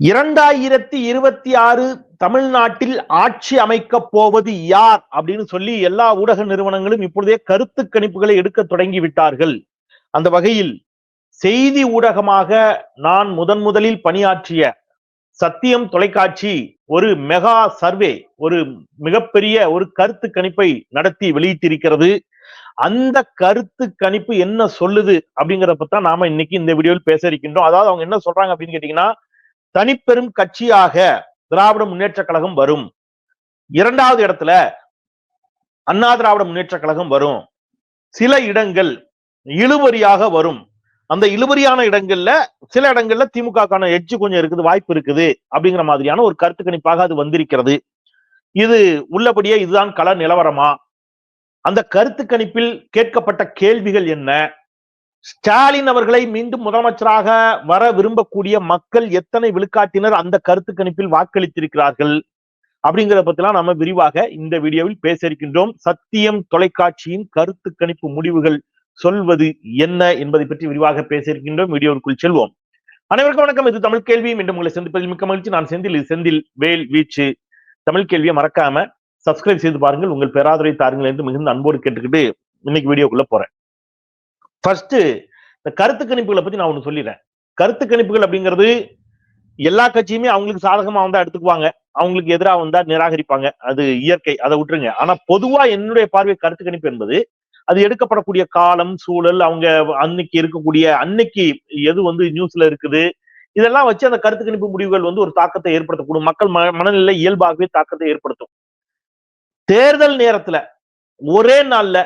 இரண்டாயிரத்தி இருபத்தி ஆறு தமிழ்நாட்டில் ஆட்சி அமைக்க போவது யார் அப்படின்னு சொல்லி எல்லா ஊடக நிறுவனங்களும் இப்பொழுதே கருத்து கணிப்புகளை எடுக்க தொடங்கி விட்டார்கள் அந்த வகையில் செய்தி ஊடகமாக நான் முதன் முதலில் பணியாற்றிய சத்தியம் தொலைக்காட்சி ஒரு மெகா சர்வே ஒரு மிகப்பெரிய ஒரு கருத்து கணிப்பை நடத்தி வெளியிட்டிருக்கிறது. அந்த கருத்து கணிப்பு என்ன சொல்லுது அப்படிங்கிறப்ப தான் நாம இன்னைக்கு இந்த வீடியோவில் பேச இருக்கின்றோம். அதாவது அவங்க என்ன சொல்றாங்க அப்படின்னு கேட்டீங்கன்னா தனிப்பெரும் கட்சியாக திராவிட முன்னேற்ற கழகம் வரும். இரண்டாவது இடத்துல அண்ணா திராவிட முன்னேற்ற கழகம் வரும். சில இடங்கள் இழுபறியாக வரும். அந்த இழுபறியான இடங்கள்ல சில இடங்கள்ல திமுகக்கான எட்ஜ் கொஞ்சம் இருக்குது வாய்ப்பு இருக்குது அப்படிங்கிற மாதிரியான ஒரு கருத்து கணிப்பாக அது வந்திருக்கிறது. இது உள்ளபடியே இதுதான் கள நிலவரமா? அந்த கருத்து கணிப்பில் கேட்கப்பட்ட கேள்விகள் என்ன? ஸ்டாலின் அவர்களை மீண்டும் முதலமைச்சராக வர விரும்பக்கூடிய மக்கள் எத்தனை விழுக்காட்டினர் அந்த கருத்து கணிப்பில் வாக்களித்திருக்கிறார்கள் அப்படிங்கிறத பத்திலாம் நம்ம விரிவாக இந்த வீடியோவில் பேச இருக்கின்றோம். சத்தியம் தொலைக்காட்சியின் கருத்து கணிப்பு முடிவுகள் சொல்வது என்ன என்பதை பற்றி விரிவாக பேச இருக்கின்றோம். வீடியோவுக்குள் செல்வோம். அனைவருக்கும் வணக்கம். இது தமிழ் கேள்வி. மீண்டும் உங்களை சந்திப்பதில் மிக்க மகிழ்ச்சி. நான் செந்தில். இது செந்தில் வேல் வீச்சு. தமிழ் கேள்வியை மறக்காம சப்ஸ்கிரைப் செய்து பாருங்கள். உங்கள் பேராதரவை தாருங்கள் என்று மிகுந்த அன்போடு கேட்டுக்கிட்டு இன்னைக்கு வீடியோக்குள்ள போறேன். ஃபர்ஸ்ட் இந்த கருத்து கணிப்புகளை பத்தி நான் ஒன்று சொல்லிடுறேன். கருத்து கணிப்புகள் அப்படிங்கிறது எல்லா கட்சியுமே அவங்களுக்கு சாதகமா வந்தா எடுத்துக்குவாங்க. அவங்களுக்கு எதிராக வந்தா நிராகரிப்பாங்க. அது இயற்கை அதை விட்டுருங்க. ஆனா பொதுவா என்னுடைய பார்வை கருத்து கணிப்பு என்பது அது எடுக்கப்படக்கூடிய காலம் சூழல் அவங்க அன்னைக்கு இருக்கக்கூடிய அன்னைக்கு எது வந்து நியூஸ்ல இருக்குது இதெல்லாம் வச்சு அந்த கருத்து கணிப்பு முடிவுகள் வந்து ஒரு தாக்கத்தை ஏற்படுத்தக்கூடும். மக்கள் மனநிலை இயல்பாகவே தாக்கத்தை ஏற்படுத்தும். தேர்தல் நேரத்துல ஒரே நாள்ல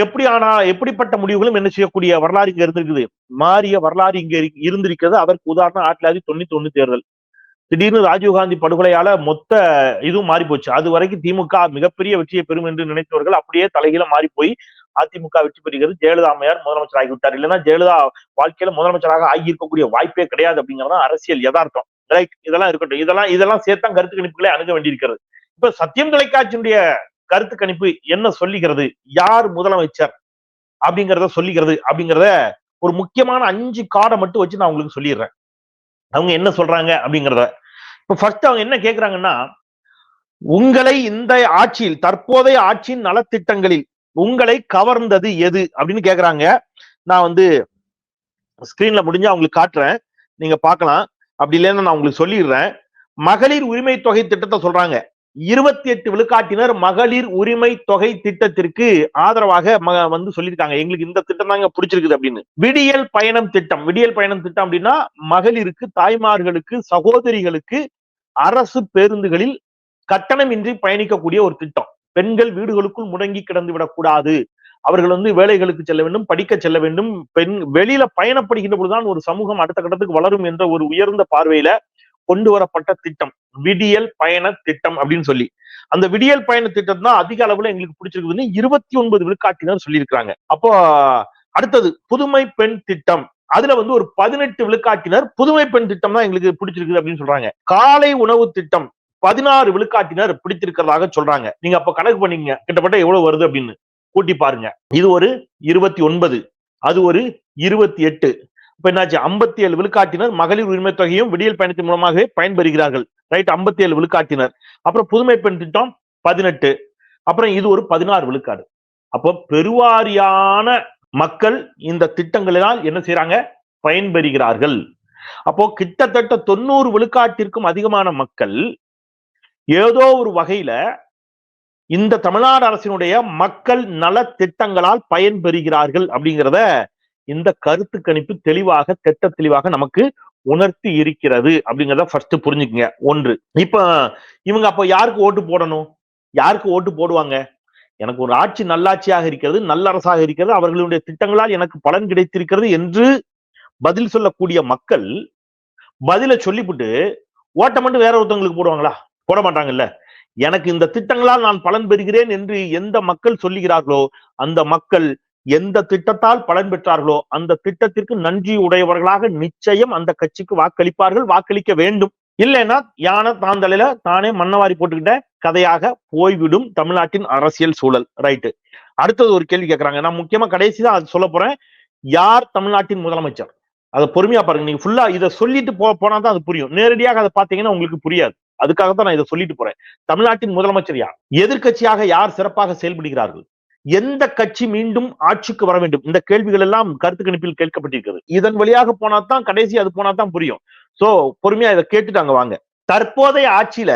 எப்படி ஆனா எப்படிப்பட்ட முடிவுகளும் என்ன செய்யக்கூடிய வரலாறு இங்க இருந்திருக்குது. மாறிய வரலாறு இங்க இருந்திருக்கிறது. அதற்கு உதாரணம் ஆயிரத்தி தொள்ளாயிரத்தி தொண்ணூத்தி ஒண்ணு தேர்தல். திடீர்னு ராஜீவ்காந்தி படுகொலையால மொத்த இதுவும் மாறி போச்சு அது வரைக்கும் திமுக மிகப்பெரிய வெற்றியை பெறும் என்று நினைத்தவர்கள் அப்படியே தலைகீழ மாறி போய் அதிமுக வெற்றி பெறுகிறது. ஜெயலலிதா அம்மையார் முதலமைச்சர் ஆகிவிட்டார் இல்லைன்னா ஜெயலலிதா வாழ்க்கையில முதலமைச்சராக ஆகியிருக்கக்கூடிய வாய்ப்பே கிடையாது அப்படிங்கிறது அரசியல் யதார்த்தம். ரைட் இதெல்லாம் இருக்கட்டும். இதெல்லாம் இதெல்லாம் சேர்த்தான் கருத்து கணிப்புகளை அணுக வேண்டியிருக்கிறது. இப்ப சத்தியம் தொலைக்காட்சியினுடைய கருத்து கணிப்பு என்ன சொல்லுகிறது யார் முதலமைச்சர் அப்படிங்கிறத சொல்லிக்கிறது. அப்படிங்கிறத ஒரு முக்கியமான அஞ்சு கார்டை மட்டும் வச்சு நான் உங்களுக்கு சொல்லிடுறேன். அவங்க என்ன சொல்றாங்க அப்படிங்கிறத. இப்ப ஃபர்ஸ்ட் அவங்க என்ன கேட்கிறாங்கன்னா உங்களை இந்த ஆட்சியில் தற்போதைய ஆட்சியின் நலத்திட்டங்களில் உங்களை கவர்ந்தது எது அப்படின்னு கேக்குறாங்க. நான் வந்து ஸ்கிரீன்ல முடிஞ்சு அவங்களுக்கு காட்டுறேன். நீங்க பார்க்கலாம். அப்படி இல்லைன்னா நான் உங்களுக்கு சொல்லிடுறேன். மகளிர் உரிமை தொகை திட்டத்தை சொல்றாங்க. இருபத்தி எட்டு விழுக்காட்டினர் மகளிர் உரிமை தொகை திட்டத்திற்கு ஆதரவாக வந்து சொல்லியிருக்காங்க. எங்களுக்கு இந்த திட்டம் தாங்க பிடிச்சிருக்குது அப்படின்னு. விடியல் பயணம் திட்டம். விடியல் பயணம் திட்டம் அப்படின்னா மகளிருக்கு தாய்மார்களுக்கு சகோதரிகளுக்கு அரசு பேருந்துகளில் கட்டணமின்றி பயணிக்கக்கூடிய ஒரு திட்டம். பெண்கள் வீடுகளுக்குள் முடங்கி கிடந்து விடக்கூடாது. அவர்கள் வந்து வேலைகளுக்கு செல்ல வேண்டும் படிக்க செல்ல வேண்டும். பெண் வெளியில பயணப்படுகின்ற பொழுதுதான் ஒரு சமூகம் அடுத்த கட்டத்துக்கு வளரும் என்ற ஒரு உயர்ந்த பார்வையில கொண்டு வரப்பட்ட திட்டம். விடியல் பயண திட்டம் அப்படின்னு சொல்லி. அந்த விடியல் பயண திட்டம் தான் அதிக அளவுல எங்களுக்கு பிடிச்சிருக்குதுன்னு இருபத்தி ஒன்பது விழுக்காட்டினர் சொல்லியிருக்கிறாங்க. அப்போ அடுத்தது புதுமை பெண் திட்டம். அதுல வந்து ஒரு பதினெட்டு விழுக்காட்டினர் புதுமை பெண் திட்டம் தான் எங்களுக்கு பிடிச்சிருக்குது அப்படின்னு சொல்றாங்க. காலை உணவு திட்டம் பதினாறு விழுக்காட்டினர் பிடித்திருக்கிறதாக சொல்றாங்க. நீங்க அப்ப கணக்கு பண்ணீங்க கிட்டத்தட்ட எவ்வளவு வருது அப்படின்னு. கூட்டி பாருங்க. இது ஒரு இருபத்தி ஒன்பது அது ஒரு இருபத்தி எட்டு இப்ப என்னாச்சு? ஐம்பத்தி ஏழு விழுக்காட்டினர் மகளிர் உரிமை தொகையும் விடியல் பயணத்தின் மூலமாகவே பயன்பெறுகிறார்கள். ரைட் ஐம்பத்தி ஏழு விழுக்காட்டினர். அப்புறம் புதுமை பெண் திட்டம் பதினெட்டு. அப்புறம் இது ஒரு பதினாறு விழுக்காடு. அப்போ பெருவாரியான மக்கள் இந்த திட்டங்களினால் என்ன செய்யறாங்க பயன்பெறுகிறார்கள். அப்போ கிட்டத்தட்ட தொண்ணூறு விழுக்காட்டிற்கும் அதிகமான மக்கள் ஏதோ ஒரு வகையில இந்த தமிழ்நாடு அரசினுடைய மக்கள் நல திட்டங்களால் பயன்பெறுகிறார்கள் அப்படிங்கிறத இந்த கருத்து கணிப்பு தெளிவாக திட்ட தெளிவாக நமக்கு உணர்த்தி இருக்கிறது அப்படிங்கிறத ஃபர்ஸ்ட் புரிஞ்சுக்குங்க. ஒன்று. இப்ப இவங்க அப்ப யாருக்கு ஓட்டு போடணும்? யாருக்கு ஓட்டு போடுவாங்க? எனக்கு ஒரு ஆட்சி நல்லாட்சியாக இருக்கிறது நல்ல அரசாக இருக்கிறது அவர்களுடைய திட்டங்களால் எனக்கு பலன் கிடைத்திருக்கிறது என்று பதில் சொல்லக்கூடிய மக்கள் பதில சொல்லிவிட்டு ஓட்டை மட்டும் வேற ஒருத்தவங்களுக்கு போடுவாங்களா? போட மாட்டாங்கல்ல. எனக்கு இந்த திட்டங்களால் நான் பலன் பெறுகிறேன் என்று எந்த மக்கள் சொல்லுகிறார்களோ அந்த மக்கள் எந்த திட்டத்தால் பலன் பெற்றார்களோ அந்த திட்டத்திற்கு நன்றி உடையவர்களாக நிச்சயம் அந்த கட்சிக்கு வாக்களிப்பார்கள் வாக்களிக்க வேண்டும். இல்லைன்னா யானை தாந்தலையில தானே மண்ணவாரி போட்டுக்கிட்ட கதையாக போய்விடும் தமிழ்நாட்டின் அரசியல் சூழல். ரைட்டு. அடுத்தது ஒரு கேள்வி கேட்கறாங்க நான் முக்கியமா கடைசி தான் அது சொல்ல போறேன். யார் தமிழ்நாட்டின் முதலமைச்சர்? அதை பொறுமையா பாருங்க. நீங்க ஃபுல்லா இதை சொல்லிட்டு போ போனா தான் அது புரியும். நேரடியாக அதை பாத்தீங்கன்னா உங்களுக்கு புரியாது. அதுக்காக தான் நான் இதை சொல்லிட்டு போறேன். தமிழ்நாட்டின் முதலமைச்சர் யார்? எதிர்கட்சியாக யார் சிறப்பாக செயல்படுகிறார்கள்? எந்த கட்சி மீண்டும் ஆட்சிக்கு வர வேண்டும்? இந்த கேள்விகள் எல்லாம் கருத்து கணிப்பில் கேட்கப்பட்டிருக்கிறது. இதன் வழியாக போனா தான் கடைசி அது போனா தான் புரியும். சோ பொறுமையா இதை கேட்டுட்டாங்க வாங்க. தற்போதைய ஆட்சியில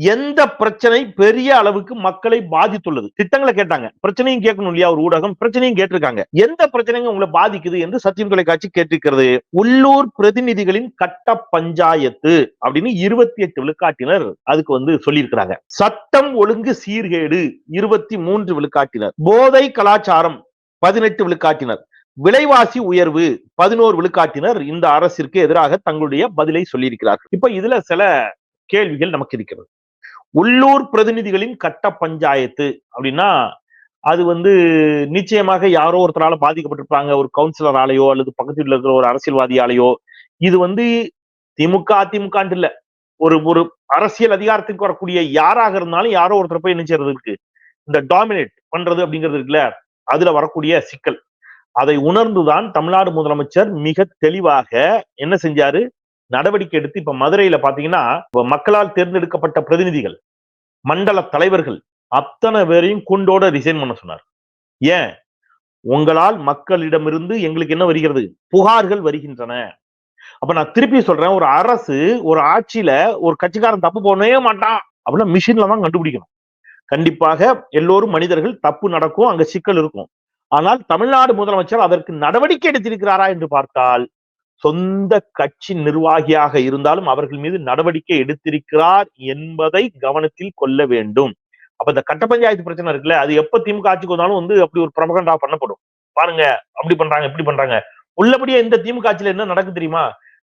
எந்த பிரச்சனை பெரிய அளவுக்கு மக்களை பாதித்துள்ளது? திட்டங்களை கேட்டாங்க. பிரச்சனையும் கேட்கணும் இல்லையா ஒரு ஊடகம்? பிரச்சனையும் கேட்டிருக்காங்க. எந்த பிரச்சனைங்க உங்களை பாதிக்குது என்று சத்தியம் தொலைக்காட்சி கேட்டிருக்கிறது? உள்ளூர் பிரதிநிதிகளின் கட்ட பஞ்சாயத்து அப்படின்னு இருபத்தி எட்டு விழுக்காட்டினர் அதுக்கு வந்து சொல்லியிருக்கிறாங்க. சட்டம் ஒழுங்கு சீர்கேடு இருபத்தி மூன்று விழுக்காட்டினர். போதை கலாச்சாரம் பதினெட்டு விழுக்காட்டினர். விலைவாசி உயர்வு பதினோரு விழுக்காட்டினர். இந்த அரசிற்கு எதிராக தங்களுடைய பதிலை சொல்லியிருக்கிறார்கள். இப்ப இதுல சில கேள்விகள் நமக்கு இருக்கிறது. உள்ளூர் பிரதிநிதிகளின் கட்ட பஞ்சாயத்து அப்படின்னா அது வந்து நிச்சயமாக யாரோ ஒருத்தரால பாதிக்கப்பட்டிருப்பாங்க. ஒரு கவுன்சிலராலேயோ அல்லது பக்கத்தில் இருக்கிற ஒரு அரசியல்வாதியாலேயோ. இது வந்து திமுக அதிமுக இல்ல. ஒரு ஒரு அரசியல் அதிகாரத்துக்கு வரக்கூடிய யாராக இருந்தாலும் யாரோ ஒருத்தர் போய் என்ன செய்யறது இருக்கு? இந்த டாமினேட் பண்றது அப்படிங்கிறது இருக்குல்ல? அதுல வரக்கூடிய சிக்கல். அதை உணர்ந்துதான் தமிழ்நாடு முதலமைச்சர் மிக தெளிவாக என்ன செஞ்சாரு? நடவடிக்கை எடுத்து இப்ப மதுரையில பாத்தீங்கன்னா மக்களால் தேர்ந்தெடுக்கப்பட்ட பிரதிநிதிகள் மண்டல தலைவர்கள் அத்தனை பேரையும் குண்டோட ரிசைன் பண்ண சொன்னார். ஏன்? உங்களால் மக்களிடமிருந்து எங்களுக்கு என்ன வருகிறது? புகார்கள் வருகின்றன. அப்ப நான் திருப்பி சொல்றேன் ஒரு அரசு ஒரு ஆட்சியில ஒரு கட்சிக்காரன் தப்பு பண்ணவே மாட்டான் அப்படின்னா மிஷின்ல தான் கண்டுபிடிக்கணும். கண்டிப்பாக எல்லோரும் மனிதர்கள் தப்பு நடக்கும் அங்க சிக்கல் இருக்கும். ஆனால் தமிழ்நாடு முதலமைச்சர் அதற்கு நடவடிக்கை எடுத்திருக்கிறாரா என்று பார்த்தால் சொந்த கட்சி நிர்வாகியாக இருந்தாலும் அவர்கள் மீது நடவடிக்கை எடுத்திருக்கிறார் என்பதை கவனத்தில் கொள்ள வேண்டும். அப்ப இந்த கட்ட பஞ்சாயத்து பிரச்சனை இருக்குல்ல அது எப்ப திமுக ஆட்சிக்கு வந்தாலும் வந்து அப்படி ஒரு பிரபகண்டா பண்ணப்படும். பாருங்க அப்படி பண்றாங்க இப்படி பண்றாங்க. உள்ளபடியே இந்த திமுக ஆட்சியில என்ன நடக்கு தெரியுமா?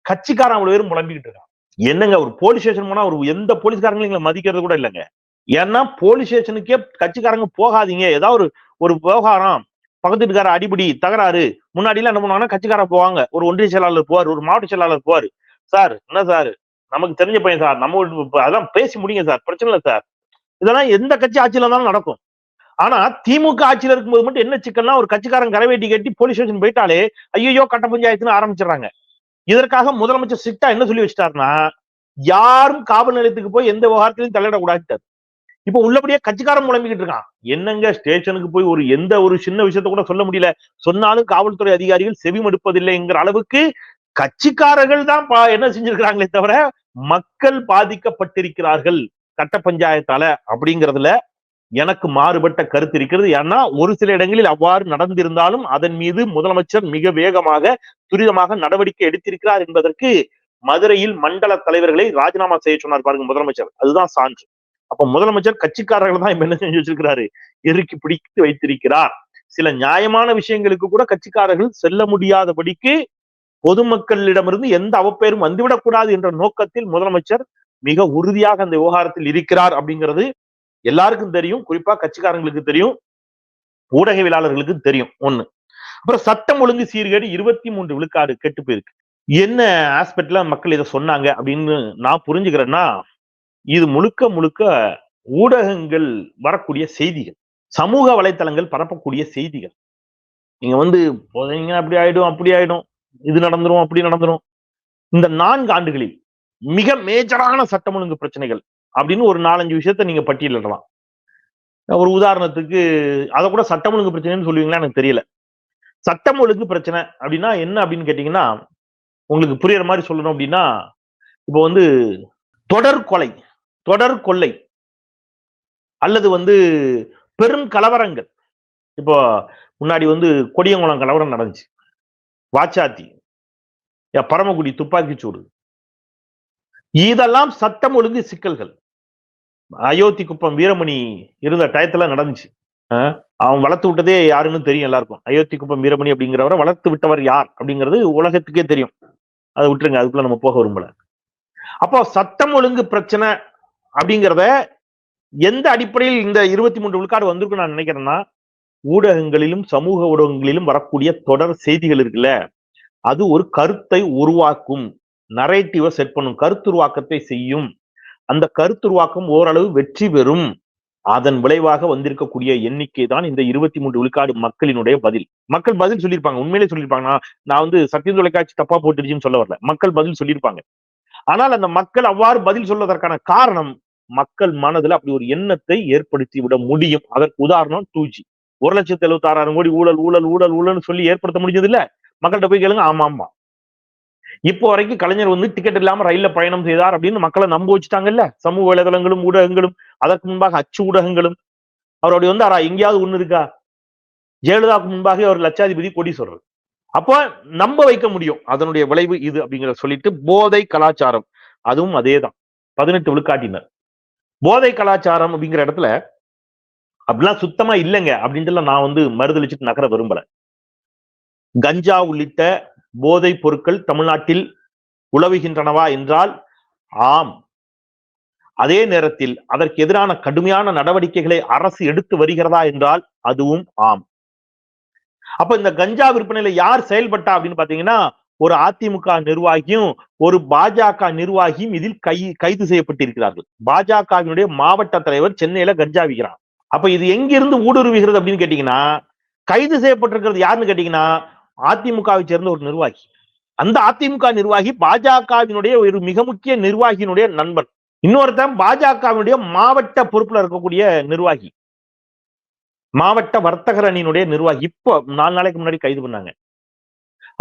கட்சிக்காரன் அவ்வளவு பேரும் புலம்பிக்கிட்டு இருக்கான். என்னங்க ஒரு போலீஸ் ஸ்டேஷன் போனா ஒரு எந்த போலீஸ்காரங்களும் எங்களை மதிக்கிறது கூட இல்லைங்க. ஏன்னா போலீஸ் ஸ்டேஷனுக்கே கட்சிக்காரங்க போகாதீங்க. ஏதாவது ஒரு ஒரு விவகாரம். பக்கத்துக்கார அடிபடி தகராறு. முன்னாடி எல்லாம் என்ன பண்ணுவாங்கன்னா கட்சிக்காரன் போவாங்க. ஒரு ஒன்றிய செயலாளர் போவார் ஒரு மாவட்ட செயலாளர் போவார். சார் என்ன சார்? நமக்கு தெரிஞ்ச பையன் சார். நம்ம அதான் அதெல்லாம் பேசி முடியுங்க சார். பிரச்சனை இல்லை சார். இதெல்லாம் எந்த கட்சி ஆட்சியில இருந்தாலும் நடக்கும். ஆனா திமுக ஆட்சியில இருக்கும்போது மட்டும் என்ன சிக்கல்னா ஒரு கட்சிக்காரன் கரைவேட்டி கட்டி போலீஸ் ஸ்டேஷன் போயிட்டாலே ஐயோ கட்ட பஞ்சாயத்துன்னு ஆரம்பிச்சிடறாங்க. இதற்காக முதலமைச்சர் ஸ்ட்ரிக்டா என்ன சொல்லி வச்சிட்டாருன்னா யாரும் காவல் நிலையத்துக்கு போய் எந்த விவகாரத்திலையும் தலையிடக்கூடாது இப்ப உள்ளபடியே கட்சிக்காரன் முழம்பிக்கிட்டு இருக்கான். என்னங்க ஸ்டேஷனுக்கு போய் ஒரு எந்த ஒரு சின்ன விஷயத்த கூட சொல்ல முடியல. சொன்னாலும் காவல்துறை அதிகாரிகள் செவிமடுப்பதில்லைங்கிற அளவுக்கு கட்சிக்காரர்கள் தான் பா- என்ன செஞ்சிருக்கிறாங்களே தவிர மக்கள் பாதிக்கப்பட்டிருக்கிறார்கள் கட்ட பஞ்சாயத்தால அப்படிங்கறதுல எனக்கு மாறுபட்ட கருத்து இருக்கிறது. ஏன்னா ஒரு சில இடங்களில் அவ்வாறு நடந்திருந்தாலும் அதன் மீது முதலமைச்சர் மிக வேகமாக துரிதமாக நடவடிக்கை எடுத்திருக்கிறார் என்பதற்கு மதுரையில் மண்டல தலைவர்களை ராஜினாமா செய்ய சொன்னார் பாருங்க முதலமைச்சர். அதுதான் சான்று. அப்ப முதலமைச்சர் கட்சிக்காரர்கள் தான் இப்ப என்ன செஞ்சு வச்சிருக்கிறாரு? எருக்கி பிடித்து வைத்திருக்கிறார். சில நியாயமான விஷயங்களுக்கு கூட கட்சிக்காரர்கள் செல்ல முடியாதபடிக்கு பொதுமக்களிடமிருந்து எந்த அவப்பெயரும் வந்துவிடக்கூடாது என்ற நோக்கத்தில் முதலமைச்சர் மிக உறுதியாக அந்த விவகாரத்தில் இருக்கிறார் அப்படிங்கிறது எல்லாருக்கும் தெரியும். குறிப்பா கட்சிக்காரங்களுக்கு தெரியும். ஊடகவியலாளர்களுக்கு தெரியும். ஒண்ணு. அப்புறம் சட்டம் ஒழுங்கு சீர்கேடு இருபத்தி மூன்று விழுக்காடு கெட்டு போயிருக்கு. என்ன ஆஸ்பெக்ட்ல மக்கள் இதை சொன்னாங்க அப்படின்னு நான் புரிஞ்சுக்கிறேன்னா இது முழுக்க முழுக்க ஊடகங்கள் வரக்கூடிய செய்திகள். சமூக வலைத்தளங்கள் பரப்பக்கூடிய செய்திகள். நீங்க வந்து போதீங்க அப்படி ஆயிடும் அப்படி ஆயிடும். இது நடந்துரும் அப்படி நடந்துரும். இந்த நான்கு ஆண்டுகளில் மிக மேஜரான சட்டம் ஒழுங்கு பிரச்சனைகள் அப்படின்னு ஒரு நாலஞ்சு விஷயத்த நீங்க பட்டியலிடலாம். ஒரு உதாரணத்துக்கு அதை கூட சட்டம் ஒழுங்கு பிரச்சனைன்னு சொல்லுவீங்களா எனக்கு தெரியல. சட்டம் ஒழுங்கு பிரச்சனை அப்படின்னா என்ன அப்படின்னு கேட்டீங்கன்னா உங்களுக்கு புரியற மாதிரி சொல்லணும் அப்படின்னா இப்போ வந்து தொடர் கொலை. தொடர் கொள்ளை அல்லது வந்து பெரும் கலவரங்கள். இப்போ முன்னாடி வந்து கொடியங்குளம் கலவரம் நடந்துச்சு. வாச்சாத்தி பரமக்குடி துப்பாக்கிச்சூடு இதெல்லாம் சட்டம் ஒழுங்கு சிக்கல்கள். அயோத்தி குப்பம் வீரமணி இருந்த டயத்துல நடந்துச்சு. அவன் வளர்த்து விட்டதே யாருன்னு தெரியும் எல்லாருக்கும். அயோத்தி குப்பம் வீரமணி அப்படிங்கிறவரை வளர்த்து விட்டவர் யார் அப்படிங்கிறது உலகத்துக்கே தெரியும். அதை விட்டுருங்க அதுக்குள்ள நம்ம போக விரும்பல. அப்போ சட்டம் ஒழுங்கு பிரச்சனை அப்படிங்கிறத எந்த அடிப்படையில் இந்த இருபத்தி மூன்று விழுக்காடு வந்திருக்கு நான் நினைக்கிறேன்னா ஊடகங்களிலும் சமூக ஊடகங்களிலும் வரக்கூடிய தொடர் செய்திகள் இருக்குல்ல அது ஒரு கருத்தை உருவாக்கும் நரேட்டிவை செட் பண்ணும் கருத்துருவாக்கத்தை செய்யும். அந்த கருத்துருவாக்கம் ஓரளவு வெற்றி பெறும். அதன் விளைவாக வந்திருக்கக்கூடிய எண்ணிக்கை தான் இந்த இருபத்தி மூன்று விழுக்காடு மக்களினுடைய பதில். மக்கள் பதில் சொல்லியிருப்பாங்க. உண்மையிலே சொல்லியிருப்பாங்கன்னா நான் நான் வந்து சத்தியம் தொலைக்காட்சி தப்பா போட்டுருச்சுன்னு சொல்ல வரல. மக்கள் பதில் சொல்லியிருப்பாங்க. ஆனால் அந்த மக்கள் அவ்வாறு பதில் சொல்வதற்கான காரணம் மக்கள் மனதுல அப்படி ஒரு எண்ணத்தை ஏற்படுத்தி விட முடியும். அதற்கு உதாரணம் டூ ஜி ஒரு லட்சத்தி எழுபத்தி ஆறாயிரம் கோடி ஊழல் ஊழல் ஊழல் ஊழல்னு சொல்லி ஏற்படுத்த முடிஞ்சது இல்ல மக்கள்கிட்ட போய் கேளுங்க. ஆமா ஆமா. இப்போ வரைக்கும் கலைஞர் வந்து டிக்கெட் இல்லாம ரயில்ல பயணம் செய்தார் அப்படின்னு மக்களை நம்ப வச்சுட்டாங்கல்ல? சமூக வலைதளங்களும் ஊடகங்களும் அதற்கு முன்பாக அச்சு ஊடகங்களும். அவருடைய வந்து அரா எங்கேயாவது ஒண்ணு இருக்கா? ஜெயலலிதாவுக்கு முன்பாக அவர் லட்சாதிபதி கொடி சொல்றாரு அப்போ நம்ப வைக்க முடியும். அதனுடைய விளைவு இது அப்படிங்கிற சொல்லிட்டு போதை கலாச்சாரம். அதுவும் அதேதான். பதினெட்டு விழுக்காட்டினர். போதை கலாச்சாரம் அப்படிங்கிற இடத்துல அப்படிலாம் சுத்தமா இல்லைங்க அப்படின்ட்டு நான் வந்து மறுதளிச்சுட்டு நகர விரும்பல. கஞ்சா உள்ளிட்ட போதை பொருட்கள் தமிழ்நாட்டில் உழவுகின்றனவா என்றால் ஆம். அதே நேரத்தில் அதற்கு எதிரான கடுமையான நடவடிக்கைகளை அரசு எடுத்து வருகிறதா என்றால் அதுவும் ஆம். அப்ப இந்த கஞ்சா விற்பனையில யார் செயல்பட்டா அப்படின்னு பாத்தீங்கன்னா ஒரு அதிமுக நிர்வாகியும் ஒரு பாஜக நிர்வாகியும் இதில் கை கைது செய்யப்பட்டிருக்கிறார்கள். பாஜகவினுடைய மாவட்ட தலைவர் சென்னையில கஞ்சா விற்கிறான். அப்ப இது எங்கிருந்து ஊடுருவுகிறது அப்படின்னு கேட்டீங்கன்னா கைது செய்யப்பட்டிருக்கிறது யாருன்னு கேட்டீங்கன்னா அதிமுகவை சேர்ந்த ஒரு நிர்வாகி. அந்த அதிமுக நிர்வாகி பாஜகவினுடைய ஒரு மிக முக்கிய நிர்வாகியினுடைய நண்பன். இன்னொருத்தன் பாஜகவினுடைய மாவட்ட பொறுப்புல இருக்கக்கூடிய நிர்வாகி. மாவட்ட வர்த்தகர் அணியினுடைய நிர்வாகி. இப்போ நாலு நாளைக்கு முன்னாடி கைது பண்ணாங்க.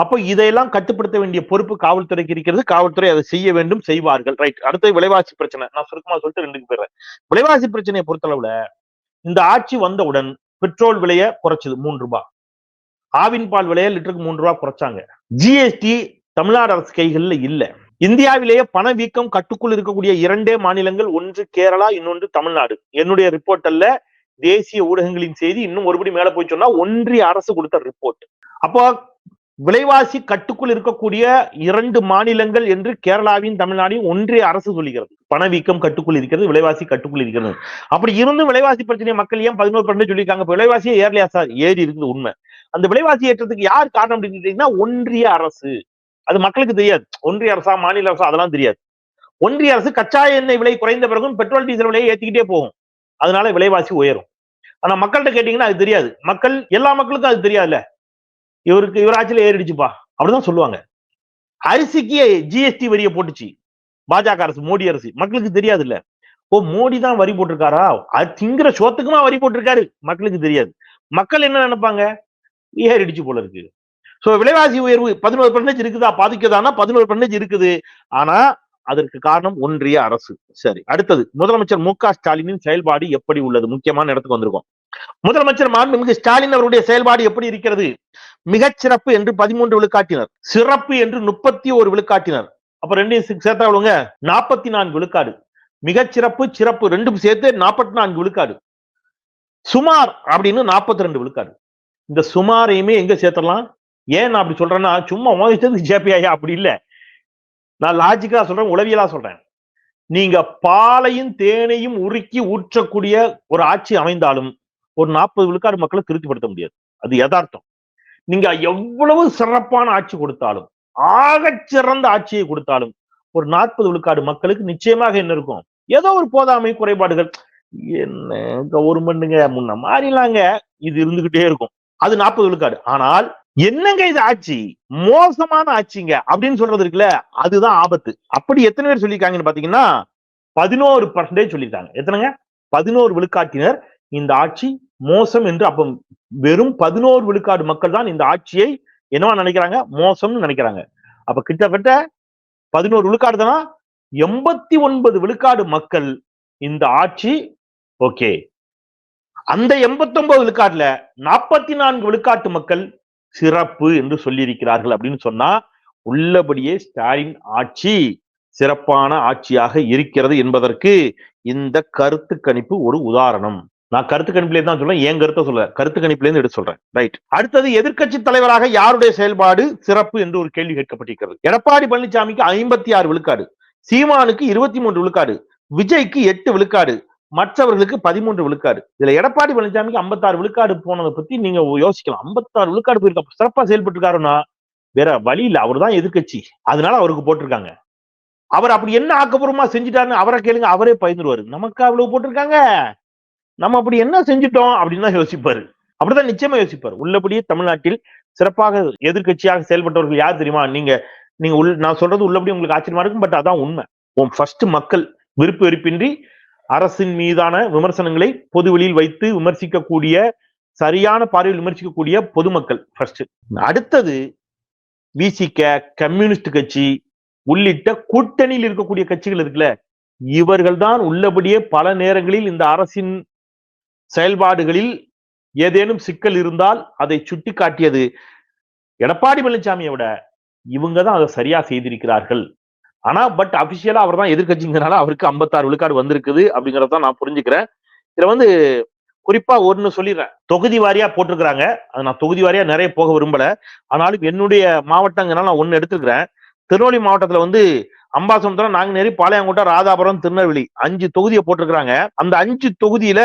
அப்போ இதையெல்லாம் கட்டுப்படுத்த வேண்டிய பொறுப்பு காவல்துறைக்கு இருக்கிறது. காவல்துறை அதை செய்ய வேண்டும் செய்வார்கள். ரைட் அடுத்தது விலைவாசி பிரச்சனை. நான் சுருக்கமா சொல்லிட்டு ரெண்டுக்கு போயிடுறேன். விலைவாசி பிரச்சனையை பொறுத்தளவுல இந்த ஆட்சி வந்தவுடன் பெட்ரோல் விலைய குறைச்சது மூன்று ரூபாய் ஆவின் பால் விலைய லிட்டருக்கு மூன்று ரூபாய் குறைச்சாங்க. ஜிஎஸ்டி தமிழ்நாடு அரசு கைகள்ல இல்ல. இந்தியாவிலேயே பணவீக்கம் கட்டுக்குள் இருக்கக்கூடிய இரண்டே மாநிலங்கள் ஒன்று கேரளா இன்னொன்று தமிழ்நாடு. என்னுடைய ரிப்போர்ட் அல்ல தேசிய ஊடகங்களின் செய்தி இன்னும் ஒருபடி மேல போய் சொன்னா ஒன்றிய அரசு கொடுத்த ரிப்போர்ட் அப்போ விலைவாசி கட்டுக்குள் இருக்கக்கூடிய இரண்டு மாநிலங்கள் என்று கேரளாவின் தமிழ்நாடையும் ஒன்றிய அரசு சொல்லுகிறது. பணவீக்கம் கட்டுக்குள் இருக்கிறது விலைவாசி கட்டுக்குள் இருக்கிறது. அப்படி இருந்தும் விலைவாசி பிரச்சனையை மக்கள் ஏன் பதினோரு பர்சன்ட் சொல்லியிருக்காங்க? இப்ப விலைவாசியே ஏறலையா சார்? ஏறி இருக்குது உண்மை. அந்த விலைவாசி ஏற்றத்துக்கு யார் காரணம் அப்படின்னு ஒன்றிய அரசு. அது மக்களுக்கு தெரியாது. ஒன்றிய அரசா மாநில அரசா அதெல்லாம் தெரியாது. ஒன்றிய அரசு கச்சா எண்ணெய் விலை குறைந்த பிறகும் பெட்ரோல் டீசல் விலையை ஏற்றிக்கிட்டே போகும். அதனால விலைவாசி உயரும். ஆனா மக்கள்கிட்ட கேட்டீங்கன்னா அது தெரியாது. மக்கள் எல்லா மக்களுக்கும் அது தெரியாதுல்ல. இவருக்கு இவர் ஆட்சியில ஏறிடுச்சுப்பா. அப்படிதான் சொல்லுவாங்க. அரிசிக்கு ஜிஎஸ்டி வரியை போட்டுச்சு. பாஜக அரசு மோடி அரசு. மக்களுக்கு தெரியாது இல்ல ஓ மோடி தான் வரி போட்டிருக்காரா? அது திங்கிற சோத்துக்குமா வரி போட்டிருக்காரு? மக்களுக்கு தெரியாது. மக்கள் என்ன நினைப்பாங்க? ஏறிடுச்சு போல இருக்கு. சோ விலைவாசி உயர்வு பதினோரு பர்சன்டேஜ் இருக்குதா? பாதிக்குதானா பதினோரு பர்சன்டேஜ் இருக்குது. ஆனா அதற்கு காரணம் ஒன்றிய அரசு. சரி அடுத்தது. முதலமைச்சர் மு க ஸ்டாலினின் செயல்பாடு எப்படி உள்ளது? முக்கியமான இடத்துக்கு வந்திருக்கோம். முதலமைச்சர் மாண்புமிகு ஸ்டாலின் அவருடைய செயல்பாடு எப்படி இருக்கிறது? மிகச் சிறப்பு என்று பதிமூன்று விழுக்காட்டினர். சிறப்பு என்று முப்பத்தி ஒரு விழுக்காட்டினர். அப்ப ரெண்டையும் சேர்த்தா எவ்வளவுங்க? நாற்பத்தி நான்கு விழுக்காடு. மிகச் சிறப்பு சிறப்பு ரெண்டும் சேர்த்து நாற்பத்தி நான்கு விழுக்காடு. சுமார் அப்படின்னு நாற்பத்தி ரெண்டு விழுக்காடு. இந்த சுமாரையுமே எங்க சேர்த்தலாம் ஏன் நான் அப்படி சொல்றேன்னா சும்மா மோதிச்சது ஜேபிஐயா அப்படி இல்ல. நான் லாஜிக்கா சொல்றேன் உளவியலா சொல்றேன். நீங்க பாலையும் தேனையும் உருக்கி ஊற்றக்கூடிய ஒரு ஆட்சி அமைந்தாலும் ஒரு நாற்பது விழுக்காடு மக்களை திருப்திப்படுத்த முடியாது. அது யதார்த்தம். நீங்க எவ்வளவு சிறப்பான ஆட்சி கொடுத்தாலும் ஆக சிறந்த ஆட்சியை கொடுத்தாலும் ஒரு நாற்பது விழுக்காடு மக்களுக்கு நிச்சயமாக என்ன இருக்கும்? ஏதோ ஒரு போதாமை குறைபாடுகள். என்ன கவர்மெண்ட்டுங்க முன்ன மாறிலாங்க. இது இருந்துகிட்டே இருக்கும். அது நாற்பது விழுக்காடு. ஆனால் என்னங்க இது ஆட்சி? மோசமான ஆட்சிங்க. அப்படின்னு சொல்றது இருக்குல்ல அதுதான் ஆபத்து. அப்படி எத்தனை பேர் சொல்லியிருக்காங்கன்னு பாத்தீங்கன்னா பதினோரு பர்சன்டேஜ் சொல்லியிருக்காங்க. எத்தனைங்க? பதினோரு விழுக்காட்டினர் இந்த ஆட்சி மோசம் என்று அப்ப வெறும் பதினோரு விழுக்காடு மக்கள் தான் இந்த ஆட்சியை என்னவா நினைக்கிறாங்க? மோசம்னு நினைக்கிறாங்க. அப்ப கிட்டத்தட்ட பதினோரு விழுக்காடு தானா? எண்பத்தி ஒன்பது விழுக்காடு மக்கள் இந்த ஆட்சி ஓகே. அந்த எண்பத்தி ஒன்பது விழுக்காட்டுல நாற்பத்தி நான்கு விழுக்காட்டு மக்கள் சிறப்பு என்று சொல்லியிருக்கிறார்கள் அப்படின்னு சொன்னா உள்ளபடியே ஸ்டாலின் ஆட்சி சிறப்பான ஆட்சியாக இருக்கிறது என்பதற்கு இந்த கருத்து கணிப்பு ஒரு உதாரணம். நான் கருத்து கணிப்புல தான் சொல்றேன் என் கருத்தை சொல்ல கருத்து கணிப்புலேருந்து எடுத்து சொல்றேன். ரைட் அடுத்தது எதிர்கட்சி தலைவராக யாருடைய செயல்பாடு சிறப்பு என்று ஒரு கேள்வி கேட்கப்பட்டிருக்கிறது. எடப்பாடி பழனிசாமிக்கு ஐம்பத்தி ஆறு விழுக்காடு சீமானுக்கு இருபத்தி மூன்று விழுக்காடு விஜய்க்கு எட்டு விழுக்காடு மற்றவர்களுக்கு பதிமூன்று விழுக்காடு. இதுல எடப்பாடி பழனிசாமிக்கு ஐம்பத்தாறு விழுக்காடு போனதை பத்தி நீங்க யோசிக்கலாம். ஐம்பத்தாறு விழுக்காடு போயிருக்க சிறப்பா செயல்பட்டு இருக்காருன்னா வேற வழி இல்ல. அவர் தான் எதிர்கட்சி அதனால அவருக்கு போட்டிருக்காங்க. அவர் அப்படி என்ன ஆக்கப்பூர்வமா செஞ்சுட்டாருன்னு அவரை கேளுங்க அவரே பயந்துருவாரு. நமக்கு அவ்வளவு போட்டிருக்காங்க. நம்ம அப்படி என்ன செஞ்சுட்டோம் அப்படின்னு தான் யோசிப்பாரு. அப்படிதான் நிச்சயமா யோசிப்பார். உள்ளபடியே தமிழ்நாட்டில் சிறப்பாக எதிர்க்கட்சியாக செயல்பட்டவர்கள் யார் தெரியுமா? நீங்க நீங்க உள் நான் சொல்றது உள்ளபடி உங்களுக்கு ஆச்சரியமா இருக்கும் பட் அதான் உண்மை. ஃபர்ஸ்ட் மக்கள் விருப்பு வெறுப்பின்றி அரசின் மீதான விமர்சனங்களை பொது வெளியில் வைத்து விமர்சிக்கக்கூடிய சரியான பார்வையில் விமர்சிக்கக்கூடிய பொதுமக்கள் ஃபர்ஸ்ட் அடுத்தது விசிக கம்யூனிஸ்ட் கட்சி உள்ளிட்ட கூட்டணியில் இருக்கக்கூடிய கட்சிகள் இருக்குல்ல இவர்கள் தான் உள்ளபடியே பல நேரங்களில் இந்த அரசின் செயல்பாடுகளில் ஏதேனும் சிக்கல் இருந்தால் அதை சுட்டி காட்டியது எடப்பாடி பழனிசாமியை விட இவங்க தான் அதை சரியா செய்திருக்கிறார்கள். ஆனா பட் அபிஷியலா அவர் தான் எதிர்கட்சிங்கிறனால அவருக்கு ஐம்பத்தாறு விழுக்காடு வந்திருக்குது அப்படிங்கறத நான் புரிஞ்சுக்கிறேன். இதுல வந்து குறிப்பா ஒன்னு சொல்லிடுறேன். தொகுதி வாரியா போட்டிருக்கிறாங்க. அது நான் தொகுதி வாரியா நிறைய போக விரும்பல. ஆனாலும் என்னுடைய மாவட்டங்கிறனால நான் ஒன்னு எடுத்துக்கிறேன். திருநெல்வேலி மாவட்டத்துல வந்து அம்பாசமுத்திரம் நாங்குநேரி பாளையங்கோட்டை ராதாபுரம் திருநெல்வேலி. அஞ்சு தொகுதியை போட்டிருக்கிறாங்க. அந்த அஞ்சு தொகுதியில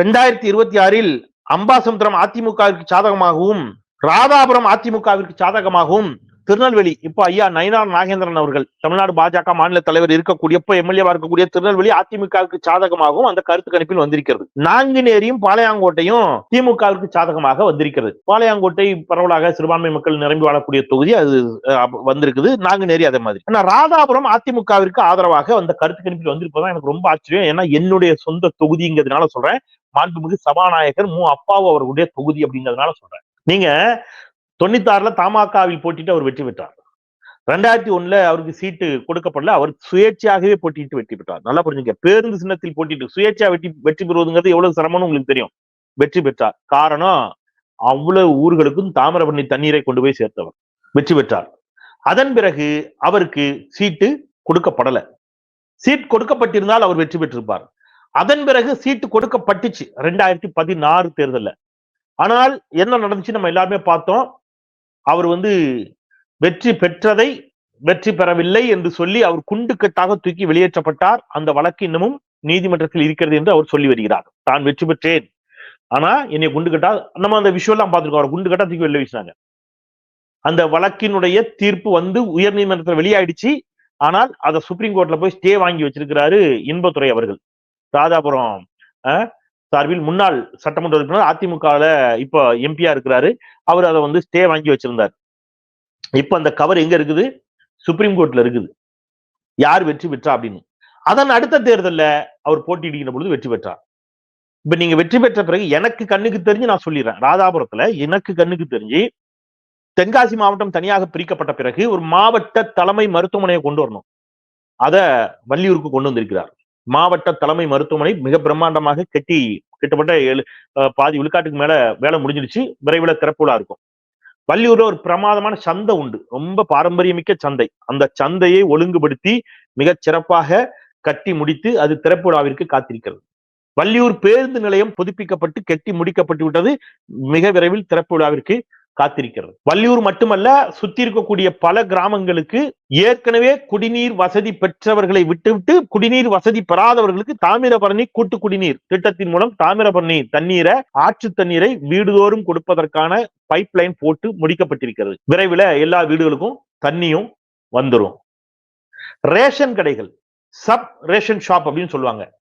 ரெண்டாயிரத்தி இருபத்தி ஆறில் அம்பாசமுத்திரம் அதிமுகவிற்கு சாதகமாகவும் ராதாபுரம் அதிமுகவிற்கு சாதகமாகவும் திருநெல்வேலி. இப்போ ஐயா நயினார் நாகேந்திரன் அவர்கள் தமிழ்நாடு பாஜக மாநில தலைவர் இருக்கக்கூடிய இப்போ எம்எல்ஏவா இருக்கக்கூடிய திருநெல்வேலி அதிமுகவுக்கு சாதகமாகவும் அந்த கருத்து கணிப்பில் வந்திருக்கிறது. நாங்குநேரியும் பாளையங்கோட்டையும் திமுகவுக்கு சாதகமாக வந்திருக்கிறது. பாளையங்கோட்டை பரவலாக சிறுபான்மை மக்கள் நிரம்பி வாழக்கூடிய தொகுதி அது வந்திருக்குது. நாங்குநேரி அதே மாதிரி. ஆனா ராதாபுரம் அதிமுகவிற்கு ஆதரவாக அந்த கருத்து கணிப்பில் வந்திருப்பதான் எனக்கு ரொம்ப ஆச்சரியம். ஏன்னா என்னுடைய சொந்த தொகுதிங்கிறதுனால சொல்றேன். மாண்புமிகு சபாநாயகர் மு. அப்பாவு அவர்களுடைய தொகுதி அப்படிங்கிறதுனால சொல்றேன். நீங்க தொண்ணூத்தாறுல தமாகாவில் போட்டிட்டு அவர் வெற்றி பெற்றார். ரெண்டாயிரத்தி ஒண்ணுல அவருக்கு சீட்டு கொடுக்கப்படல. அவர் சுயேட்சையாகவே போட்டிட்டு வெற்றி பெற்றார். நல்லா புரிஞ்சுங்க. பேருந்து சின்னத்தில் போட்டிட்டு சுயேட்சையா வெற்றி வெற்றி பெறுவதுங்கிறது எவ்வளவு சிரமம்னு உங்களுக்கு தெரியும். வெற்றி பெற்றார். காரணம் அவ்வளவு ஊர்களுக்கும் தாமிரபரணி தண்ணீரை கொண்டு போய் சேர்த்தவர். வெற்றி பெற்றார். அதன் பிறகு அவருக்கு சீட்டு கொடுக்கப்படல. சீட் கொடுக்கப்பட்டிருந்தால் அவர் வெற்றி பெற்றிருப்பார். அதன் பிறகு சீட்டு கொடுக்கப்பட்டுச்சு. ரெண்டாயிரத்தி பதினாறு தேர்தல்ல. ஆனால் என்ன நடந்துச்சு? நம்ம எல்லாருமே பார்த்தோம். அவர் வந்து வெற்றி பெற்றதை வெற்றி பெறவில்லை என்று சொல்லி அவர் குண்டுக்கட்டாக தூக்கி வெளியேற்றப்பட்டார். அந்த வழக்கு இன்னமும் நீதிமன்றத்தில் இருக்கிறது என்று அவர் சொல்லி வருகிறார். தான் வெற்றி பெற்றேன். ஆனா என்னை குண்டு கட்டா நம்ம அந்த விஷயம் எல்லாம் பார்த்துருக்கோம். அவர் குண்டு கட்டா தூக்கி வெளியே வீசினாங்க. அந்த வழக்கினுடைய தீர்ப்பு வந்து உயர் நீதிமன்றத்தில் வெளியாயிடுச்சு. ஆனால் அதை சுப்ரீம் கோர்ட்ல போய் ஸ்டே வாங்கி வச்சிருக்கிறாரு இன்பத்துறை அவர்கள். ராதாபுரம் அஹ், சார்பில் முன்னாள் சட்டமன்ற உறுப்பினர் அதிமுகவில் இப்போ எம்பியா இருக்கிறாரு. அவர் அதை வந்து ஸ்டே வாங்கி வச்சிருந்தார். இப்போ அந்த கவர் எங்க இருக்குது? சுப்ரீம் கோர்ட்ல இருக்குது. யார் வெற்றி பெற்றா அப்படின்னு. அதன் அடுத்த தேர்தல்ல அவர் போட்டியிடுகிற பொழுது வெற்றி பெற்றார். இப்ப நீங்க வெற்றி பெற்ற பிறகு எனக்கு கண்ணுக்கு தெரிஞ்சு நான் சொல்லிடுறேன். ராதாபுரத்துல எனக்கு கண்ணுக்கு தெரிஞ்சு தென்காசி மாவட்டம் தனியாக பிரிக்கப்பட்ட பிறகு ஒரு மாவட்ட தலைமை மருத்துவமனையை கொண்டு வரணும். அத வள்ளியூருக்கு கொண்டு வந்திருக்கிறார். மாவட்ட தலைமை மருத்துவமனை மிக பிரம்மாண்டமாக கட்டி கிட்டத்தட்ட ஏழு பாதி விழுக்காட்டுக்கு மேல வேலை முடிஞ்சிடுச்சு. விரைவில் திறப்புலா இருக்கும். வள்ளியூர்ல ஒரு பிரமாதமான சந்தை உண்டு. ரொம்ப பாரம்பரியமிக்க சந்தை. அந்த சந்தையை ஒழுங்குபடுத்தி மிக சிறப்பாக கட்டி முடித்து அது திறப்பு விழாவிற்கு காத்திருக்கிறது. வள்ளியூர் பேருந்து நிலையம் புதுப்பிக்கப்பட்டு கட்டி முடிக்கப்பட்டு விட்டது மிக விரைவில் திறப்பு விழாவிற்கு காத்திருக்கிறது. வள்ளியூர் மட்டுமல்ல சுத்தி இருக்கக்கூடிய பல கிராமங்களுக்கு ஏற்கனவே குடிநீர் வசதி பெற்றவர்களை விட்டுவிட்டு குடிநீர் வசதி பெறாதவர்களுக்கு தாமிரபரணி கூட்டு குடிநீர் திட்டத்தின் மூலம் தாமிரபரணி தண்ணீரை ஆற்று தண்ணீரை வீடுதோறும் கொடுப்பதற்கான பைப் லைன் போட்டு முடிக்கப்பட்டிருக்கிறது. விரைவில் எல்லா வீடுகளுக்கும் தண்ணியும் வந்துரும். ரேஷன் கடைகள் சப் ரேஷன் ஷாப் அப்படின்னு சொல்லுவாங்க.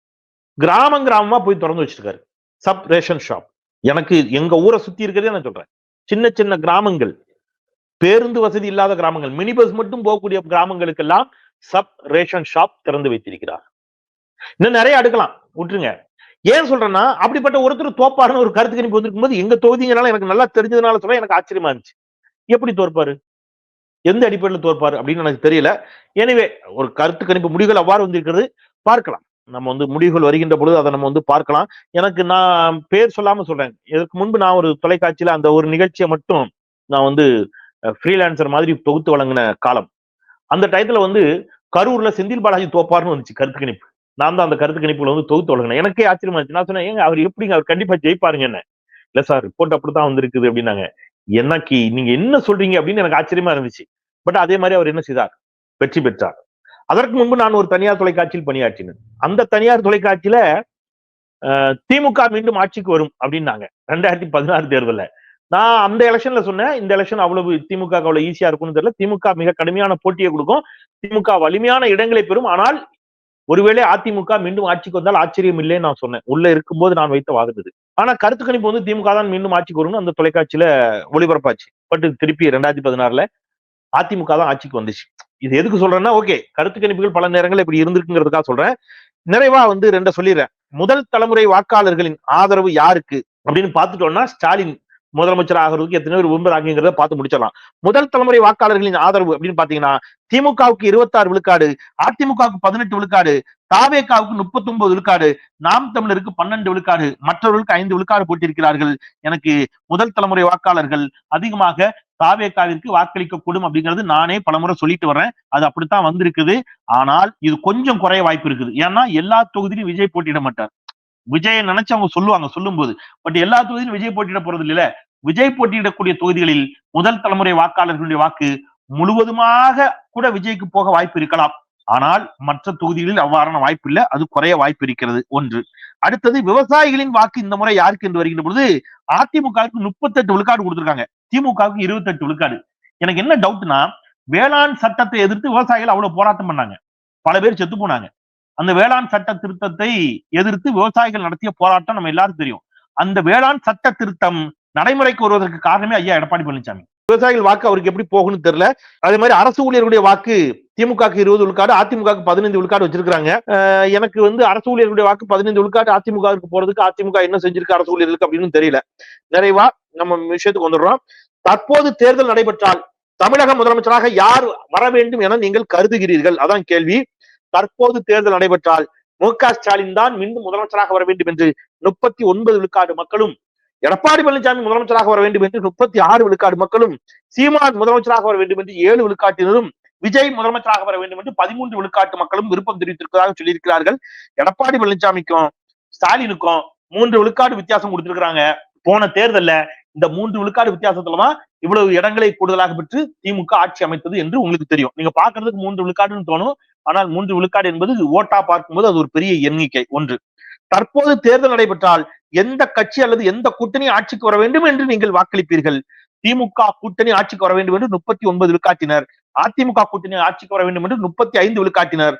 கிராமம் கிராமமா போய் திறந்து வச்சிருக்காரு. சப் ரேஷன் ஷாப் எனக்கு எங்க ஊரை சுத்தி இருக்கிறதே நான் சொல்றேன். சின்ன சின்ன கிராமங்கள். பேருந்து வசதி இல்லாத கிராமங்கள். மினி பஸ் மட்டும் போகக்கூடிய கிராமங்களுக்கெல்லாம் சப் ரேஷன் ஷாப் திறந்து வைத்திருக்கிறார். இன்னும் நிறைய அடுக்கலாம். விட்டுருங்க. ஏன் சொல்றேன்னா அப்படிப்பட்ட ஒருத்தர் தோப்பாருன்னு ஒரு கருத்து கணிப்பு வந்திருக்கும் போது எங்க தொகுதிங்கனால எனக்கு நல்லா தெரிஞ்சதுனால சொல்ல எனக்கு ஆச்சரியமா இருந்துச்சு. எப்படி தோற்பாரு? எந்த அடிப்படையில் தோற்பாரு அப்படின்னு எனக்கு தெரியல. எனவே ஒரு கருத்து கணிப்பு முடிவுகள் அவ்வாறு வந்திருக்கிறது. பார்க்கலாம். நம்ம வந்து முடிவுகள் வருகின்ற பொழுது அதை நம்ம வந்து பார்க்கலாம். எனக்கு நான் பேர் சொல்லாம சொல்றேன். இதற்கு முன்பு நான் ஒரு தொலைக்காட்சியில அந்த ஒரு நிகழ்ச்சியை மட்டும் நான் வந்து ஃப்ரீலான்சர் மாதிரி தொகுத்து வழங்கின காலம். அந்த டயத்துல வந்து கரூர்ல செந்தில் பாலாஜி தோப்பார்னு வந்துச்சு கருத்து கணிப்பு. நான் தான் அந்த கருத்து கணிப்புல வந்து தொகுத்து வழங்கினேன். எனக்கே ஆச்சரியமா இருந்துச்சு நான் சொன்னேன் ஏங்க அவர் எப்படிங்க? அவர் கண்டிப்பா ஜெயிப்பாருங்க என்ன. இல்ல சார் ரிப்போர்ட் அப்படித்தான் வந்திருக்குது அப்படின்னாங்க. என்னக்கி நீங்க என்ன சொல்றீங்க? அப்படின்னு எனக்கு ஆச்சரியமா இருந்துச்சு. பட் அதே மாதிரி அவர் என்ன செய்தார்? வெற்றி பெற்றார். அதற்கு முன்பு நான் ஒரு தனியார் தொலைக்காட்சியில் பணியாற்றினேன். அந்த தனியார் தொலைக்காட்சியில திமுக மீண்டும் ஆட்சிக்கு வரும் அப்படின்னாங்க. ரெண்டாயிரத்தி பதினாறு தேர்தலில். நான் அந்த எலெக்ஷன்ல சொன்னேன் இந்த எலெக்ஷன் அவ்வளவு திமுக அவ்வளவு ஈஸியா இருக்கும்னு தெரியல. திமுக மிக கடுமையான போட்டியை கொடுக்கும். திமுக வலிமையான இடங்களை பெறும். ஆனால் ஒருவேளை அதிமுக மீண்டும் ஆட்சிக்கு வந்தால் ஆச்சரியம் இல்லைன்னு நான் சொன்னேன். உள்ள இருக்கும்போது நான் வைத்த வாதம் ஆனா கருத்து கணிப்பு வந்து திமுக தான் மீண்டும் ஆட்சிக்கு வரும்னு அந்த தொலைக்காட்சியில ஒளிபரப்பாச்சு. பட் திருப்பி ரெண்டாயிரத்தி பதினாறுல அதிமுக தான் ஆட்சிக்கு வந்துச்சு. இது எதுக்கு சொல்றேன்னா ஓகே கருத்து கணிப்புகள் பல நேரங்கள் இப்படி இருந்திருக்குங்கிறதுக்காக சொல்றேன். நிறைவா வந்து ரெண்ட சொல்லிடுறேன். முதல் தலைமுறை வாக்காளர்களின் ஆதரவு யாருக்கு? அப்படின்னு பார்த்துட்டோம்னா ஸ்டாலின். முதலமைச்சர் ஆகிறதுக்கு எத்தனை பேர் விரும்புறாங்கிறத பார்த்து முடிச்சிடலாம். முதல் தலைமுறை வாக்காளர்களின் ஆதரவு அப்படின்னு பாத்தீங்கன்னா திமுகவுக்கு இருபத்தாறு விழுக்காடு அதிமுகவுக்கு பதினெட்டு விழுக்காடு தாவேக்காவுக்கு முப்பத்தி ஒன்பது விழுக்காடு நாம் தமிழருக்கு பன்னெண்டு விழுக்காடு மற்றவர்களுக்கு ஐந்து விழுக்காடு போட்டிருக்கிறார்கள். எனக்கு முதல் தலைமுறை வாக்காளர்கள் அதிகமாக தாவேக்காவிற்கு வாக்களிக்க கூடும் அப்படிங்கிறது நானே பலமுறை சொல்லிட்டு வர்றேன். அது அப்படித்தான் வந்திருக்குது. ஆனால் இது கொஞ்சம் குறைய வாய்ப்பு இருக்குது. ஏன்னா எல்லா தொகுதியிலும் விஜய் போட்டியிட மாட்டார். விஜயை நினைச்சு அவங்க சொல்லுவாங்க சொல்லும் போது பட் எல்லா தொகுதியிலும் விஜய் போட்டியிட போறது இல்ல விஜய் போட்டியிடக்கூடிய தொகுதிகளில் முதல் தலைமுறை வாக்காளர்களுடைய வாக்கு முழுவதுமாக கூட விஜய்க்கு போக வாய்ப்பு இருக்கலாம். ஆனால் மற்ற தொகுதிகளில் அவ்வாறான வாய்ப்பு இல்லை. அது குறைய வாய்ப்பு இருக்கிறது. ஒன்று. அடுத்தது விவசாயிகளின் வாக்கு இந்த முறை யாருக்கு என்று வருகின்ற பொழுது அதிமுகவுக்கு முப்பத்தெட்டு விழுக்காடு கொடுத்திருக்காங்க. திமுகவுக்கு இருபத்தெட்டு விழுக்காடு. எனக்கு என்ன டவுட்னா வேளாண் சட்டத்தை எதிர்த்து விவசாயிகள் அவ்வளவு போராட்டம் பண்ணாங்க. பல பேர் செத்து போனாங்க. அந்த வேளாண் சட்ட திருத்தத்தை எதிர்த்து விவசாயிகள் நடத்திய போராட்டம் நம்ம எல்லாரும் தெரியும். அந்த வேளாண் சட்ட திருத்தம் நடைமுறைக்கு வருவதற்கு காரணமே ஐயா எடப்பாடி பழனிசாமி விவசாயிகள் வாக்கு அவருக்கு எப்படி போகணும்னு தெரியல. அதே மாதிரி அரசு ஊழியர்களுடைய வாக்கு திமுக இருபது விழுக்காடு அதிமுக பதினைந்து விழுக்காடு வச்சிருக்காங்க எனக்கு வந்து அரசு ஊழியர்களுடைய வாக்கு பதினைந்து விழுக்காடு அதிமுகவுக்கு போறதுக்கு அதிமுக என்ன செஞ்சிருக்கு அரசு ஊழியர்களுக்கு அப்படின்னு தெரியல. நிறைவா நம்ம விஷயத்துக்கு வந்துடுறோம். தற்போது தேர்தல் நடைபெற்றால் தமிழக முதலமைச்சராக யார் வர வேண்டும் என நீங்கள் கருதுகிறீர்கள்? அதான் கேள்வி. தற்போது தேர்தல் நடைபெற்றால் மு க ஸ்டாலின் தான் மீண்டும் முதலமைச்சராக வர வேண்டும் என்று முப்பத்தி ஒன்பது விழுக்காடு மக்களும் எடப்பாடி பழனிசாமி முதலமைச்சராக வர வேண்டும் என்று முப்பத்தி ஆறு விழுக்காடு மக்களும் சீமான் முதலமைச்சராக வர வேண்டும் என்று ஏழு விழுக்காட்டினரும் விஜய் முதலமைச்சராக வர வேண்டும் என்று பதிமூன்று விழுக்காட்டு மக்களும் விருப்பம் தெரிவித்திருப்பதாக சொல்லியிருக்கிறார்கள். எடப்பாடி பழனிசாமிக்கும் ஸ்டாலினுக்கும் மூன்று விழுக்காடு வித்தியாசம் கொடுத்திருக்கிறாங்க. போன தேர்தல்ல இந்த மூன்று விழுக்காடு வித்தியாசத்துலதான் இவ்வளவு இடங்களை கூடுதலாக பெற்று திமுக ஆட்சி அமைத்தது என்று உங்களுக்கு தெரியும். நீங்க பாக்குறதுக்கு மூன்று விழுக்காடுன்னு தோணும். ஆனால் மூன்று விழுக்காடு என்பது ஓட்டா பார்க்கும்போது அது ஒரு பெரிய எண்ணிக்கை ஒன்று. தற்போது தேர்தல் நடைபெற்றால் எந்த கட்சி அல்லது எந்த கூட்டணி ஆட்சிக்கு வர வேண்டும் என்று நீங்கள் வாக்களிப்பீர்கள்? திமுக கூட்டணி ஆட்சிக்கு வர வேண்டும் என்று முப்பத்தி ஒன்பது விழுக்காட்டினர். அதிமுக கூட்டணி ஆட்சிக்கு வர வேண்டும் என்று முப்பத்தி ஐந்து விழுக்காட்டினர்.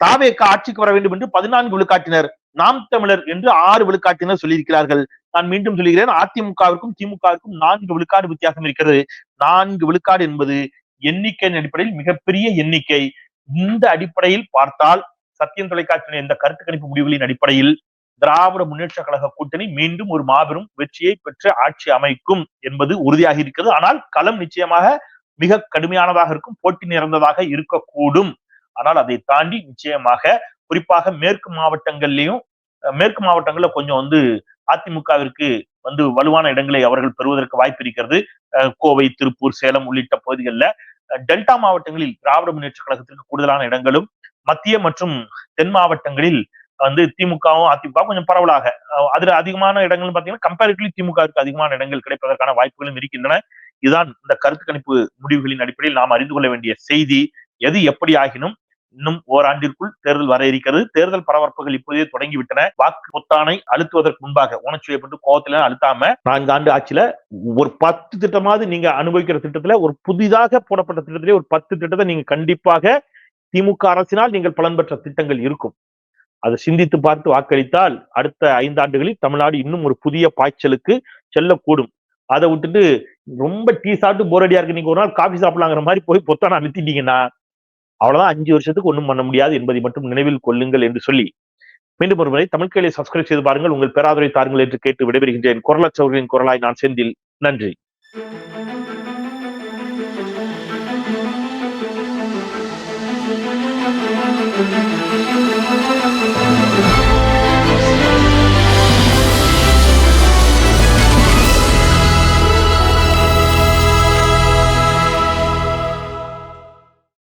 தாவேக ஆட்சிக்கு வர வேண்டும் என்று பதினான்கு விழுக்காட்டினர். நாம் தமிழர் என்று ஆறு விழுக்காட்டினர் சொல்லியிருக்கிறார்கள். நான் மீண்டும் சொல்கிறேன் அதிமுகவிற்கும் திமுகவிற்கும் நான்கு விழுக்காடு வித்தியாசம் இருக்கிறது. நான்கு விழுக்காடு என்பது எண்ணிக்கையின் அடிப்படையில் மிகப்பெரிய எண்ணிக்கை. இந்த அடிப்படையில் பார்த்தால் சத்தியம் தொலைக்காட்சியின் இந்த கருத்து கணிப்பு முடிவுகளின் அடிப்படையில் திராவிட முன்னேற்ற கழக கூட்டணி மீண்டும் ஒரு மாபெரும் வெற்றியை பெற்ற ஆட்சி அமைக்கும் என்பது உறுதியாக இருக்கிறது. ஆனால் களம் நிச்சயமாக மிக கடுமையானதாக இருக்கும் போட்டி நிறந்ததாக இருக்கக்கூடும். ஆனால் அதை தாண்டி நிச்சயமாக குறிப்பாக மேற்கு மாவட்டங்கள்லயும் மேற்கு மாவட்டங்கள்ல கொஞ்சம் வந்து அதிமுகவிற்கு வந்து வலுவான இடங்களை அவர்கள் பெறுவதற்கு வாய்ப்பு இருக்கிறது. கோவை திருப்பூர் சேலம் உள்ளிட்ட பகுதிகளில் டெல்டா மாவட்டங்களில் திராவிட முன்னேற்ற கழகத்திற்கு கூடுதலான இடங்களும் மத்திய மற்றும் தென் மாவட்டங்களில் வந்து திமுகவும் அதிமுக கொஞ்சம் பரவலாக அதுல அதிகமான இடங்கள் பாத்தீங்கன்னா கம்பேரிட்டிவ்லி திமுகவுக்கு அதிகமான இடங்கள் கிடைப்பதற்கான வாய்ப்புகளும் இருக்கின்றன. இதுதான் இந்த கருத்து கணிப்பு முடிவுகளின் அடிப்படையில் நாம் அறிந்து கொள்ள வேண்டிய செய்தி. எது எப்படி ஆகினும் இன்னும் ஓராண்டிற்குள் தேர்தல் வர இருக்கிறது. தேர்தல் பரபரப்புகள் இப்போதே தொடங்கிவிட்டன. வாக்கு பொத்தானை அழுத்துவதற்கு முன்பாக உணர்ச்சியப்பட்டு கோவத்துல அழுத்தாம நான்கு ஆண்டு ஆட்சியில ஒரு பத்து திட்டமாவது நீங்க அனுபவிக்கிற திட்டத்துல ஒரு புதிதாக போடப்பட்ட திட்டத்திலே ஒரு பத்து திட்டத்தை நீங்க கண்டிப்பாக திமுக அரசினால் நீங்கள் பலன் பெற்ற திட்டங்கள் இருக்கும். அதை சிந்தித்து பார்த்து வாக்களித்தால் அடுத்த ஐந்தாண்டுகளில் தமிழ்நாடு இன்னும் ஒரு புதிய பாய்ச்சலுக்கு செல்லக்கூடும். அதை விட்டுட்டு ரொம்ப டீ சாப்பிட்டு போரடியா இருக்கு. நீங்க ஒரு நாள் காஃபி சாப்பிடலாங்கிற மாதிரி போய் பொத்தான அழுத்திட்டீங்கன்னா அவ்வளவுதான். அஞ்சு வருஷத்துக்கு ஒன்றும் பண்ண முடியாது என்பதை மட்டும் நினைவில் கொள்ளுங்கள் என்று சொல்லி. மீண்டும் ஒரு முறை தமிழ் கேளை சப்ஸ்கிரைப் செய்து பாருங்கள். உங்கள் பேராதரை தாருங்கள் என்று கேட்டு விடைபெறுகின்றேன். குரலச்சவர்களின் குரலாய் நான் செந்தில். நன்றி.